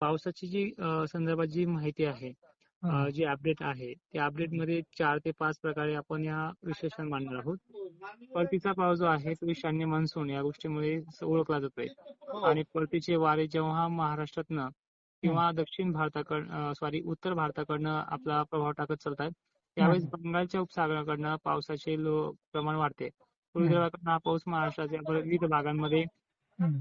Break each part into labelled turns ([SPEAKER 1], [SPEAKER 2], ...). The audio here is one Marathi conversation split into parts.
[SPEAKER 1] पावसाची जी संदर्भात जी माहिती आहे
[SPEAKER 2] हं.
[SPEAKER 1] जी अपडेट आहे त्या अपडेटमध्ये चार ते पाच प्रकारे आपण या विश्लेषण मांडणार आहोत परतीचा पाऊस जो आहे तो ईशान्य मान्सून या गोष्टीमुळे ओळखला जातोय आणि परतीचे वारे जेव्हा महाराष्ट्रातनं किंवा दक्षिण भारताकडनं सॉरी उत्तर भारताकडनं आपला प्रभाव टाकत चालतात त्यावेळेस
[SPEAKER 2] हं.
[SPEAKER 1] बंगालच्या उपसागराकडनं पावसाचे प्रमाण वाढते विदर्भाकडनं हा पाऊस महाराष्ट्राच्या विविध भागांमध्ये
[SPEAKER 2] हं.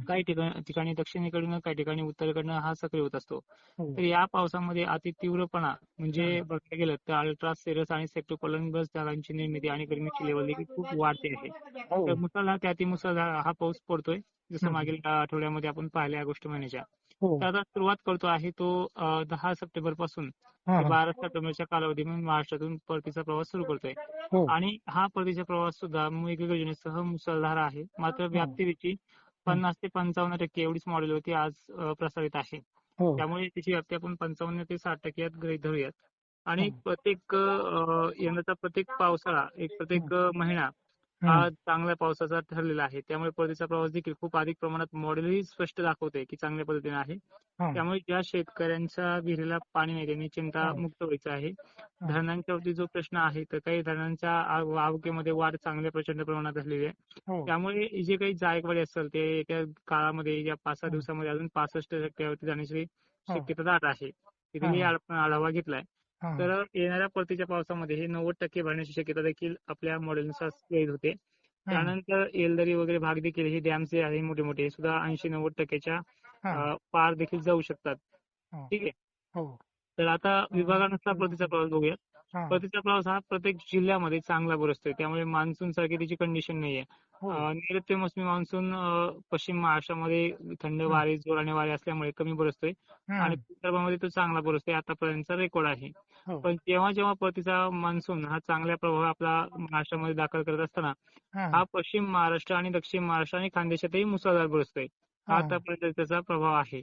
[SPEAKER 1] काही ठिकाणी दक्षिणेकडनं काही ठिकाणी उत्तरेकडनं हा सक्रिय होत असतो
[SPEAKER 2] हो.
[SPEAKER 1] तर या पावसामध्ये अति तीव्रपणा म्हणजे. बघायला गेलं तर अल्ट्रा सेरस आणि सेक्टोपोलन ढगांची निर्मिती आणि गरमीची लेवल देखील खूप वाढते आहे
[SPEAKER 2] हो.
[SPEAKER 1] तर मुसळधार मुसळधार हा पाऊस पडतोय जसं. मागील आठवड्यामध्ये आपण पाहिल्या या गोष्टी महिन्याच्या
[SPEAKER 2] हो.
[SPEAKER 1] तर आता सुरुवात करतो आहे तो दहा सप्टेंबरपासून ते. बारा सप्टेंबरच्या कालावधीमध्ये महाराष्ट्रातून परतीचा प्रवास सुरू करतोय. आणि हा परतीचा प्रवास सुद्धा योजनेसह मुसळधार आहे मात्र व्याप्ती तिची पन्नास ते पंचावन्न टक्के एवढीच मॉडेल होती आज प्रसारित आहे
[SPEAKER 2] हो.
[SPEAKER 1] त्यामुळे तिची व्याप्ती आपण पंचावन्न ते साठ टक्के यात गृहीत धरूयात आणि
[SPEAKER 2] हं.
[SPEAKER 1] प्रत्येक यंदाचा प्रत्येक पावसाळा एक प्रत्येक अं, महिना हा. चांगल्या पावसाचा ठरलेला आहे त्यामुळे परतीचा प्रवास देखील खूप अधिक प्रमाणात मॉडेलही स्पष्ट दाखवते की चांगल्या पद्धतीने आहे. त्यामुळे ज्या शेतकऱ्यांच्या विहिरीला पाणी नाही त्यांनी चिंता. मुक्त व्हायचं आहे धरणांच्या वरती जो प्रश्न आहे तर काही धरणांच्या आव- आवकेमध्ये वाढ चांगल्या प्रचंड प्रमाणात झालेली आहे
[SPEAKER 2] हो.
[SPEAKER 1] त्यामुळे जे काही जायकवाडी असेल ते येत्या काळामध्ये या पाच सहा. दिवसामध्ये अजून पासष्ट टक्क्यावरती जाण्याची
[SPEAKER 2] हा.
[SPEAKER 1] शक्यता दाट आहे. आपण आढावा घेतलाय. तर येणाऱ्या परतीच्या पावसामध्ये हे नव्वद टक्के भरण्याची शक्यता देखील आपल्या मॉडेलनुसार येत होते. त्यानंतर येलदरी वगैरे भाग देखील हे डॅम जे आहे मोठे मोठे सुद्धा ऐंशी नव्वद टक्क्याच्या पार देखील जाऊ शकतात.
[SPEAKER 2] हा.
[SPEAKER 1] ठीक आहे.
[SPEAKER 2] हो.
[SPEAKER 1] तर आता विभागानुसार परतीचा प्रवास बघूया. परतीचा प्रवास हा प्रत्येक जिल्ह्यामध्ये चांगला बरसतोय त्यामुळे मान्सून सारखी त्याची कंडिशन नाहीये
[SPEAKER 2] हो.
[SPEAKER 1] नैऋत्य मोसमी मान्सून पश्चिम महाराष्ट्रामध्ये थंड. वारे जोराने वारे असल्यामुळे कमी बरसतोय. आणि विदर्भामध्ये तो चांगला बरसतोय आतापर्यंतचा रेकॉर्ड आहे
[SPEAKER 2] हो.
[SPEAKER 1] पण जेव्हा जेव्हा परतीचा मान्सून हा चांगल्या प्रभाव आपला महाराष्ट्रामध्ये दाखल करत असताना
[SPEAKER 2] हा.
[SPEAKER 1] हा पश्चिम महाराष्ट्र आणि दक्षिण महाराष्ट्र आणि खानदेशातही मुसळधार बरसतोय हा
[SPEAKER 2] हा.
[SPEAKER 1] आतापर्यंत त्याचा प्रभाव आहे.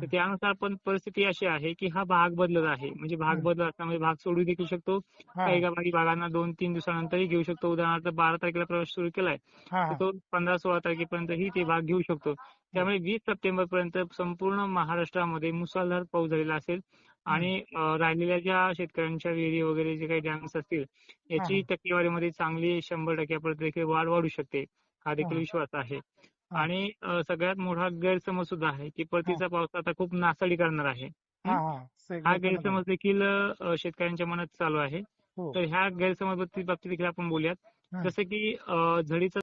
[SPEAKER 1] तर त्यानुसार पण परिस्थिती अशी आहे की हा भाग बदलत आहे म्हणजे भाग. बदलत असल्यामुळे भाग सोडू देखील शकतो. काही काही भागांना दोन तीन दिवसानंतरही घेऊ शकतो उदाहरणार्थ बारा तारखेला प्रवेश सुरू केलाय
[SPEAKER 2] हा.
[SPEAKER 1] तर तो पंधरा सोळा तारखेपर्यंतही ते भाग घेऊ शकतो त्यामुळे वीस सप्टेंबर पर्यंत संपूर्ण महाराष्ट्रामध्ये मुसळधार पाऊस झालेला असेल आणि राहिलेल्या ज्या शेतकऱ्यांच्या विहिरी वगैरे जे काही डॅम्स असतील याची. टक्केवारीमध्ये चांगली शंभर टक्क्यापर्यंत देखील वाढ वाढू शकते हा देखील. विश्वास आहे. आणि सगळ्यात मोठा गैरसमज सुद्धा आहे की परतीचा पाऊस आता खूप नासाडी करणार आहे
[SPEAKER 2] हा. हा.
[SPEAKER 1] हा. गैरसमज देखील शेतकऱ्यांच्या मनात चालू आहे
[SPEAKER 2] हो.
[SPEAKER 1] तर ह्या गैरसमज बाबतीत देखील आपण बोलूयात
[SPEAKER 2] हं.
[SPEAKER 1] जसं की झडीचा